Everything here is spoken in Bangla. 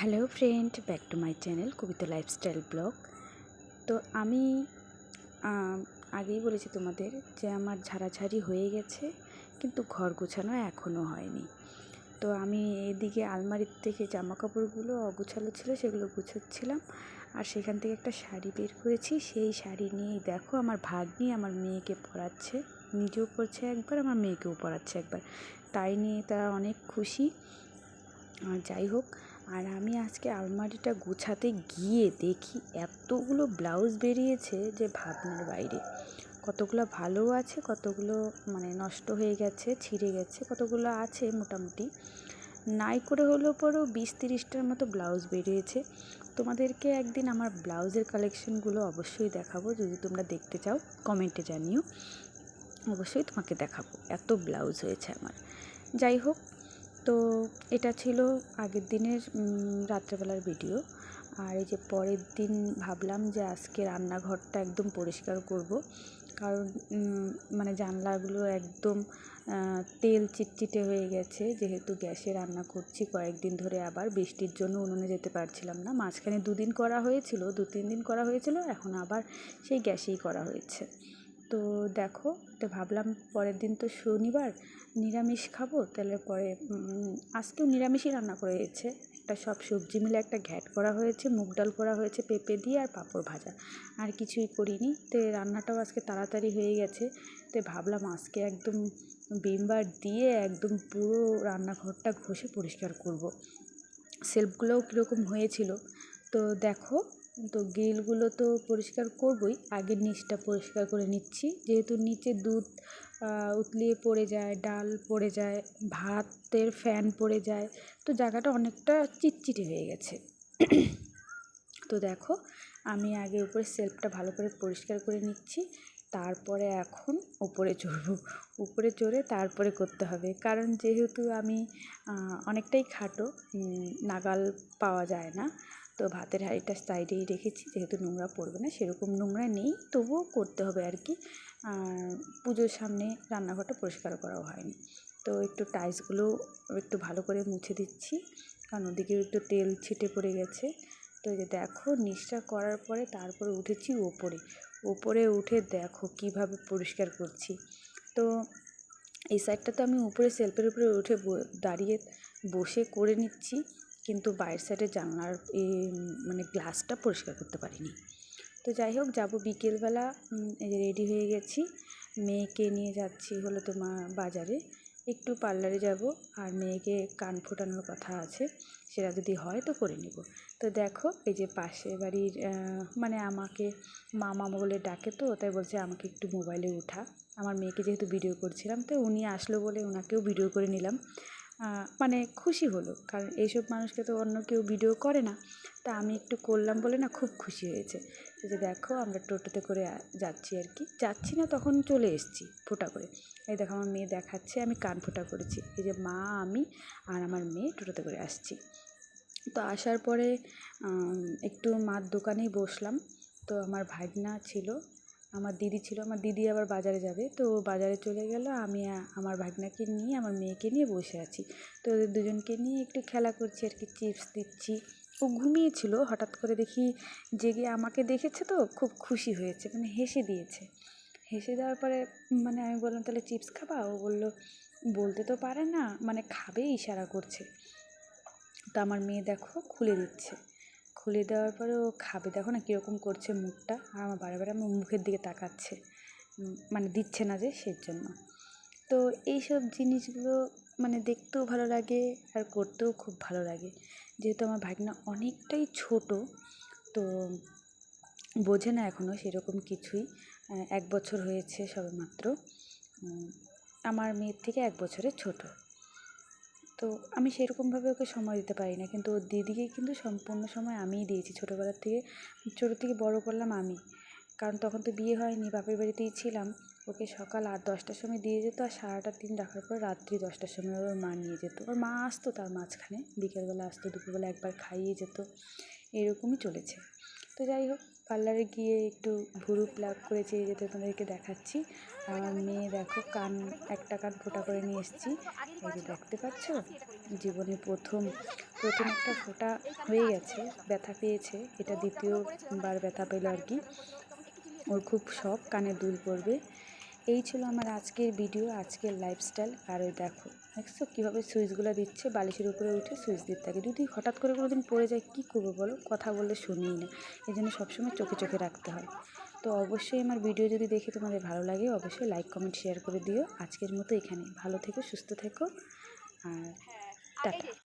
Hello friend, back to my channel Kabita lifestyle blog. তো আমি আগেই বলেছি তোমাদের যে আমার ঝাড়াঝাড়ি হয়ে গেছে, কিন্তু ঘর গোছানো এখনও হয়নি। তো আমি এদিকে আলমারির থেকে জামা কাপড়গুলো অগোছালো ছিল, সেগুলো গুছোচ্ছিলাম, আর সেখান থেকে একটা শাড়ি বের করেছি। সেই শাড়ি নিয়েই দেখো আমার ভাগ্নি আমার মেয়েকে পরাচ্ছে, নিজেও পরছে একবার, আমার মেয়েকেও পরাচ্ছে একবার। তাই নিয়ে তারা অনেক খুশি। আর যাই হোক আর আমি আজকে আলমারিটা গোছাতে গিয়ে দেখি এতগুলো ব্লাউজ বেরিয়েছে যে ভাবনার বাইরে। কতগুলো ভালো আছে, কতগুলো মানে নষ্ট হয়ে গেছে, ছিঁড়ে গেছে, কতগুলো আছে মোটামুটি। নাই করে হলেও পরেও বিশ তিরিশটার মতো ব্লাউজ বেরিয়েছে। তোমাদেরকে একদিন আমার ব্লাউজের কালেকশনগুলো অবশ্যই দেখাবো। যদি তোমরা দেখতে চাও, কমেন্টে জানিও। অবশ্যই তোমাকে দেখাবো। এত ব্লাউজ হয়েছে আমার। যাই হোক তো এটা ছিল আগের দিনের রাত্রেবেলার ভিডিও আর এই যে পরের দিন ভাবলাম যে আজকে রান্নাঘরটা একদম পরিষ্কার করব। কারণ মানে জানলাগুলো একদম তেল চিটচিটে হয়ে গেছে। যেহেতু গ্যাসে রান্না করছি কয়েকদিন ধরে আবার, বৃষ্টির জন্য উনুনে যেতে পারছিলাম না। মাঝখানে দুদিন করা হয়েছিল দু তিন দিন করা হয়েছিল, এখন আবার সেই গ্যাসেই করা হয়েছে। তো দেখো, তো ভাবলাম পরের দিন তো শনিবার, নিরামিষ খাব, তাহলে পরে আজকেও নিরামিষই রান্না করে একটা সব সবজি মিলে একটা ঘ্যাট করা হয়েছে, মুগ ডাল করা হয়েছে, পেঁপে দিয়ে আর পাঁপড় ভাজা। আর কিছুই করিনি, তো রান্নাটাও আজকে তাড়াতাড়ি হয়ে গেছে। তো ভাবলাম আজকে একদম বিমবার দিয়ে একদম পুরো রান্নাঘরটা ঘষে পরিষ্কার করব। সেলফগুলোও কীরকম হয়েছিল, তো দেখো তো গ্রিলগুলো তো পরিষ্কার করবই। আগের নিচটা পরিষ্কার করে নিচ্ছি। যেহেতু নিচে দুধ উতলিয়ে পড়ে যায়, ডাল পড়ে যায়, ভাতের ফ্যান পড়ে যায়, তো জায়গাটা অনেকটা চিটচিটে হয়ে গেছে। তো দেখো, আমি আগে উপরে সেলফটা ভালো করে পরিষ্কার করে নিচ্ছি। তারপরে এখন উপরে চড়বো। উপরে চড়ে তারপরে করতে হবে। কারণ যেহেতু আমি অনেকটাই খাটো নাগাল পাওয়া যায় না। তো ভাতের হাঁড়িটা সাইডেই রেখেছি, যেহেতু নোংরা পড়বে না, সেরকম নোংরা নেই, তবুও করতে হবে আর কি। আর পুজোর সামনে রান্নাঘরটা পরিষ্কার করাও হয়নি। তো একটু টাইলসগুলো একটু ভালো করে মুছে দিচ্ছি, কারণ ওদিকেও একটু তেল ছিটে পড়ে গেছে। তো যে দেখো, নিচটা করার পরে তারপরে উঠেছি ওপরে। ওপরে উঠে দেখো কীভাবে পরিষ্কার করছি। তো এই সাইডটা তো আমি উপরে সেলফের উপরে উঠে দাঁড়িয়ে বসে করে নিচ্ছি। কিন্তু বাইরের সাইডে জানলার মানে গ্লাসটা পরিষ্কার করতে পারিনি। তো যাই হোক, যাব বিকেলবেলা রেডি হয়ে গেছি। মেয়েকে নিয়ে যাচ্ছি হলো তোমার বাজারে। একটু পার্লারে যাব, আর মেয়েকে কান ফোটানোর কথা আছে, সেটা যদি হয় তো করে নেব। তো দেখো, এই যে পাশের বাড়ির মানে আমাকে মামা বলে ডাকে তো, তাই বলছে আমাকে একটু মোবাইলে উঠা। আমার মেয়েকে যেহেতু ভিডিও করছিলাম, তো উনি আসলো বলে ওনাকেও ভিডিও করে নিলাম। মানে খুশি হলো। কারণ এইসব মানুষকে তো অন্য কেউ ভিডিও করে না। তা আমি একটু করলাম বলে না খুব খুশি হয়েছে। যে দেখো, আমরা টোটোতে করে যাচ্ছি আর কি। যাচ্ছি না, তখন চলে এসেছি ফোটা করে। এই দেখো, আমার মেয়ে দেখাচ্ছে, আমি কান ফোটা করেছি। এই যে মা, আমি আর আমার মেয়ে টোটোতে করে আসছি। তো আসার পরে একটু মার দোকানেই বসলাম। তো আমার ভাগনা ছিল আমার দিদি ছিল, আমার দিদি আবার বাজারে যাবে। তো বাজারে চলে গেল, আমি আমার ভাগনাকে নিয়ে, আমার মেয়েকে নিয়ে বসে আছি। তো ওদের দুজনকে নিয়ে একটু খেলা করছি, আর কি চিপস দিচ্ছি। ও ঘুমিয়েছিল, হঠাৎ করে দেখি জেগে আমাকে দেখেছে তো, খুব খুশি হয়েছে মানে হেসে দিয়েছে। হেসে দেওয়ার পরে মানে আমি বললাম, তাহলে চিপস খাবা? ও বলল, বলতে তো পারে না মানে খাবে, ইশারা করছে। তো আমার মেয়ে দেখো, খুলে দিচ্ছে। খুলে দেওয়ার পরে ও খাবে। দেখো না কীরকম করছে মুখটা। আর আমার বারে বারে আমার মুখের দিকে তাকাচ্ছে। মানে দিচ্ছে না যে সের জন্য তো এইসব জিনিসগুলো মানে দেখতেও ভালো লাগে আর করতেও খুব ভালো লাগে। যেহেতু আমার ভাগনা অনেকটাই ছোট, তো বোঝে না এখনও সেরকম কিছুই। এক বছর হয়েছে সবেমাত্র। আমার মেয়ের থেকে এক বছরের ছোট। তো আমি সেরকমভাবে ওকে সময় দিতে পারি না কিন্তু ওর দিদিকে কিন্তু সম্পূর্ণ সময় আমিই দিয়েছি। ছোটোবেলার থেকে, ছোটো থেকে বড় করলাম আমি। কারণ তখন তো বিয়ে হয়নি, বাপের বাড়িতেই ছিলাম। ওকে সকাল আট, দশটার সময় দিয়ে যেত আর সারাটা দিন রাখার পর রাত্রি দশটার সময় ওর মা নিয়ে যেত। ওর মা আসতো তার মাঝখানে, বিকেলবেলা আসতো, দুপুরবেলা একবার খাইয়ে যেত। এরকমই চলেছে। তো যাই হোক পার্লারে গিয়ে একটু ভুরু প্লাগ করেছি যেতে তোমাদেরকে দেখাচ্ছি। আর মেয়ে দেখো, কান, একটা কান ফোটা করে নিয়ে এসেছি। এই দেখতে পাচ্ছ? জীবনে প্রথম প্রথম একটা ফোটা হয়ে গেছে, ব্যথা পেয়েছে। এটা দ্বিতীয়বার ব্যথা পেল আর কি। ওর খুব শখ, কানে দুল পড়বে এই ছিল আমার আজকের ভিডিও আজকের লাইফস্টাইল আর ওই দেখো দেখছ কীভাবে সুইচগুলো দিচ্ছে? বালিশের উপরে উঠে সুইচ দিতে থাকে। যদি হঠাৎ করে কোনো দিন পড়ে যায় কী করব বলো? কথা বললে শুনিই না। এই জন্য সবসময় চোখে চোখে রাখতে হয়। তো অবশ্যই আমার ভিডিও যদি দেখে তোমাদের ভালো লাগে অবশ্যই লাইক কমেন্ট শেয়ার করে দিও। আজকের মতো এখানে ভালো থেকো সুস্থ থেকো। আর টাটা।